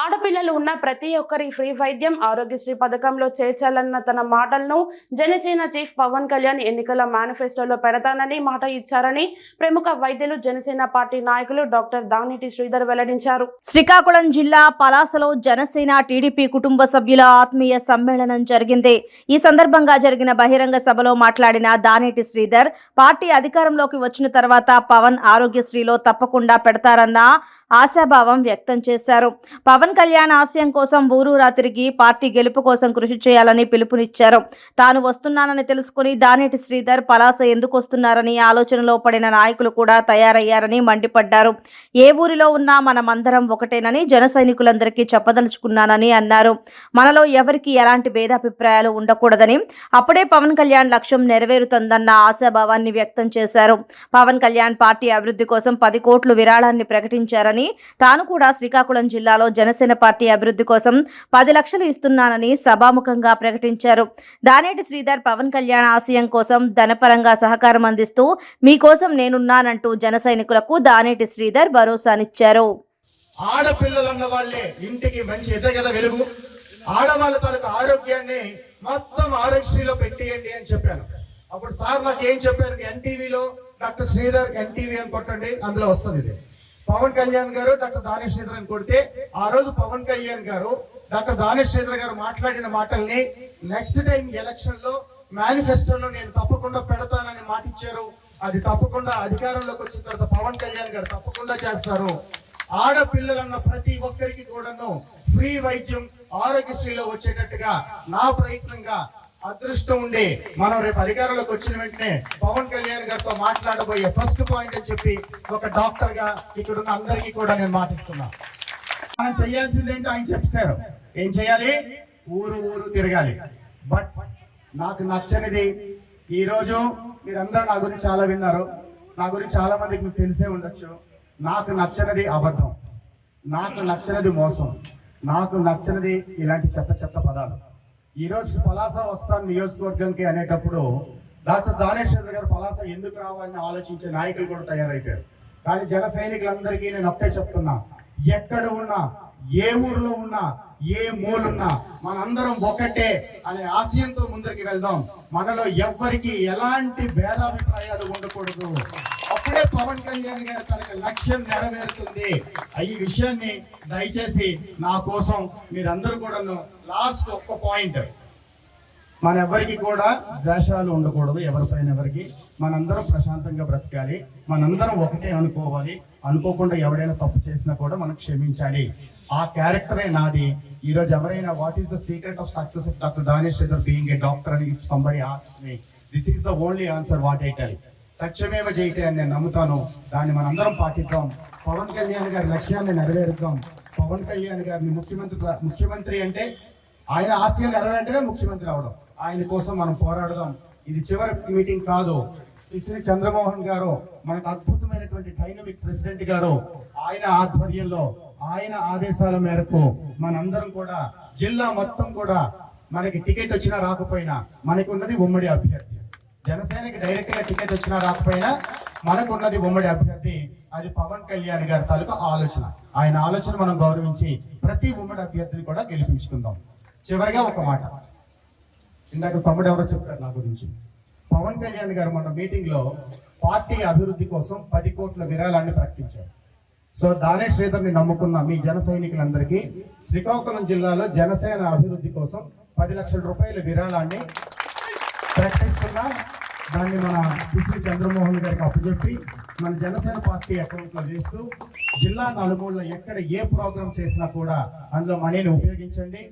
ఆడపిల్లలు ఉన్న ప్రతి ఒక్కరి ఫ్రీ వైద్యం ఆరోగ్యశ్రీ పథకంలో చేర్చాలన్న తన మాటలను జనసేన చీఫ్ పవన్ కళ్యాణ్ ఎన్నికల మేనిఫెస్టోలో పెడతానని మాట ఇచ్చారని ప్రముఖ వైద్యులు జనసేన పార్టీ నాయకులు డాక్టర్ దానిటి శ్రీధర్ వెల్లడించారు. శ్రీకాకుళం జిల్లా పలాసలో జనసేన టీడీపీ కుటుంబ సభ్యుల ఆత్మీయ సమ్మేళనం జరిగింది. ఈ సందర్భంగా జరిగిన బహిరంగ సభలో మాట్లాడిన దానేటి శ్రీధర్ పార్టీ అధికారంలోకి వచ్చిన తర్వాత పవన్ ఆరోగ్యశ్రీలో తప్పకుండా పెడతారన్న ఆశాభావం వ్యక్తం చేశారు. పవన్ పవన్ కళ్యాణ్ ఆశయం కోసం ఊరూరా తిరిగి పార్టీ గెలుపు కోసం కృషి చేయాలని పిలుపునిచ్చారు. తాను వస్తున్నానని తెలుసుకుని దానేటి శ్రీధర్ పలాస ఎందుకు వస్తున్నారని ఆలోచనలో పడిన నాయకులు కూడా తయారయ్యారని మండిపడ్డారు. ఏ ఊరిలో ఉన్నా మనమందరం ఒకటేనని జన సైనికులందరికీ చెప్పదలుచుకున్నానని అన్నారు. మనలో ఎవరికి ఎలాంటి భేదాభిప్రాయాలు ఉండకూడదని అప్పుడే పవన్ కళ్యాణ్ లక్ష్యం నెరవేరుతుందన్న ఆశాభావాన్ని వ్యక్తం చేశారు. పవన్ కళ్యాణ్ పార్టీ అభివృద్ధి కోసం పది కోట్లు విరాళాన్ని ప్రకటించారని తాను కూడా శ్రీకాకుళం జిల్లాలో జన జనసేన పార్టీ అభివృద్ధి కోసం పది లక్షలు ఇస్తున్నానని సభాముఖంగా ప్రకటించారు. దానేటి శ్రీధర్ పవన్ కళ్యాణ్ ఆశయం కోసం ధనపరంగా సహకారం అందిస్తూ మీకోసం నేనున్నానంటూ జన సైనికులకు దానేటి శ్రీధర్ భరోసానిచ్చారు. ఆడపిల్లలున్న వాళ్ళే ఇంటికి మంచి ఇదే వెలుగు. ఆడవాళ్ళ తనకు ఆరోగ్యాన్ని మొత్తం ఆరోగ్యశ్రీలో పెట్టేయండి అని చెప్పాను. అప్పుడు సార్ నాకు ఏం చెప్పారు? ఎన్టీవీలో డాక్టర్ శ్రీధర్ ఎన్టీవీ అని కొట్టండి అందులో వస్తుంది ఇది. పవన్ కళ్యాణ్ గారు డాక్టర్ దానేష్ శ్రీధర్ కొడితే ఆ రోజు పవన్ కళ్యాణ్ గారు డాక్టర్ దానేష్ శ్రీధర్ గారు మాట్లాడిన మాటల్ని నెక్స్ట్ టైం ఎలక్షన్లో మేనిఫెస్టోలో నేను తప్పకుండా పెడతానని మాట ఇచ్చారు అది తప్పకుండా అధికారంలోకి వచ్చిన తర్వాత పవన్ కళ్యాణ్ గారు తప్పకుండా చేస్తారు. ఆడపిల్లలన్న ప్రతి ఒక్కరికి కూడాను ఫ్రీ వైద్యం ఆరోగ్యశ్రీలో వచ్చేటట్టుగా నా ప్రయత్నంగా అదృష్టం ఉండి మనం రేపు అధికారంలోకి వచ్చిన వెంటనే పవన్ కళ్యాణ్ గారితో మాట్లాడబోయే ఫస్ట్ పాయింట్ అని చెప్పి ఒక డాక్టర్గా ఇక్కడ ఉన్న అందరికీ కూడా నేను మాటిస్తున్నా మనం చేయాల్సింది ఏంటో ఆయన చెప్తారు. ఏం చేయాలి? ఊరు ఊరు తిరగాలి. బట్ నాకు నచ్చనిది ఈ రోజు మీరందరూ నా గురించి చాలా విన్నారు. నా గురించి చాలా మందికి మీకు తెలిసే ఉండొచ్చు. నాకు నచ్చనిది అబద్ధం. నాకు నచ్చనిది మోసం. నాకు నచ్చనిది ఇలాంటి చెత్త చెత్త పదాలు. ఈ రోజు పలాస వస్తాను నియోజకవర్గంకి అనేటప్పుడు డాక్టర్ దానేశ్వర గారు పలాస ఎందుకు రావాలని ఆలోచించే నాయకులు కూడా తయారైపోయారు. కానీ జన సైనికులందరికీ నేను ఒకే చెప్తున్నా ఎక్కడ ఉన్నా ఏ ఊర్లో ఉన్నా ఏ మూలున్నా మనందరం ఒకటే అనే ఆశయంతో ముందరికి వెళ్దాం. మనలో ఎవ్వరికి ఎలాంటి భేదాభిప్రాయాలు ఉండకూడదు. అప్పుడే పవన్ కళ్యాణ్ గారి తనకు లక్ష్యం నెరవేరుతుంది. ఈ విషయాన్ని దయచేసి నా కోసం మీరందరూ కూడా లాస్ట్ ఒక్క పాయింట్. మన ఎవరికి కూడా ద్వేషాలు ఉండకూడదు ఎవరిపైన ఎవరికి. మనందరం ప్రశాంతంగా బ్రతకాలి మనందరం ఒకటే అనుకోవాలి. అనుకోకుండా ఎవడైనా తప్పు చేసినా కూడా మనం క్షమించాలి. ఆ క్యారెక్టరే నాది. ఈ రోజు ఎవరైనా what is the secret of success of doctor Danesh being a doctor అని somebody ask me. This is the only answer what I tell. సత్యమేవ జయితే అని నేను నమ్ముతాను. దాన్ని మనందరం పాటిద్దాం. పవన్ కళ్యాణ్ గారి లక్ష్యాన్ని నెరవేరుద్దాం. పవన్ కళ్యాణ్ గారిని ముఖ్యమంత్రి ముఖ్యమంత్రి అంటే ఆయన ఆశయం నెరవేరటమే ముఖ్యమంత్రి అవడం. ఆయన కోసం మనం పోరాడదాం. ఇది చివరి మీటింగ్ కాదు. శ్రీ చంద్రమోహన్ గారు మనకు అద్భుతమైనటువంటి డైనమిక్ ప్రెసిడెంట్ గారు. ఆయన ఆధ్వర్యంలో ఆయన ఆదేశాల మేరకు మనందరం కూడా జిల్లా మొత్తం కూడా మనకి టికెట్ వచ్చినా రాకపోయినా మనకున్నది ఉమ్మడి అభ్యర్థి. జనసేనకి డైరెక్ట్గా టికెట్ వచ్చినా రాకపోయినా మనకున్నది ఉమ్మడి అభ్యర్థి అది పవన్ కళ్యాణ్ గారి తాలూకా ఆలోచన. ఆయన ఆలోచన మనం గౌరవించి ప్రతి ఉమ్మడి అభ్యర్థిని కూడా గెలిపించుకుందాం. చివరిగా ఒక మాట. ఇందాక తమ్ముడు ఎవరో చెప్పారు నా గురించి. పవన్ కళ్యాణ్ గారు మన మీటింగ్లో పార్టీ అభివృద్ధి కోసం పది కోట్ల విరాళాన్ని ప్రకటించారు. సో దానే శ్రీధర్ని నమ్ముకున్న మీ జన సైనికులందరికీ శ్రీకాకుళం జిల్లాలో జనసేన అభివృద్ధి కోసం పది లక్షల రూపాయల విరాళాన్ని ప్రకటిస్తున్నా దాన్ని మన పిసి చంద్రమోహన్ గారికి అప్పచెప్పి మన జనసేన పార్టీ అకౌంట్లో చేస్తూ వేస్తూ జిల్లా నలుమూలలో ఎక్కడ ఏ ప్రోగ్రామ్ చేసినా కూడా అందులో మనీని ఉపయోగించండి.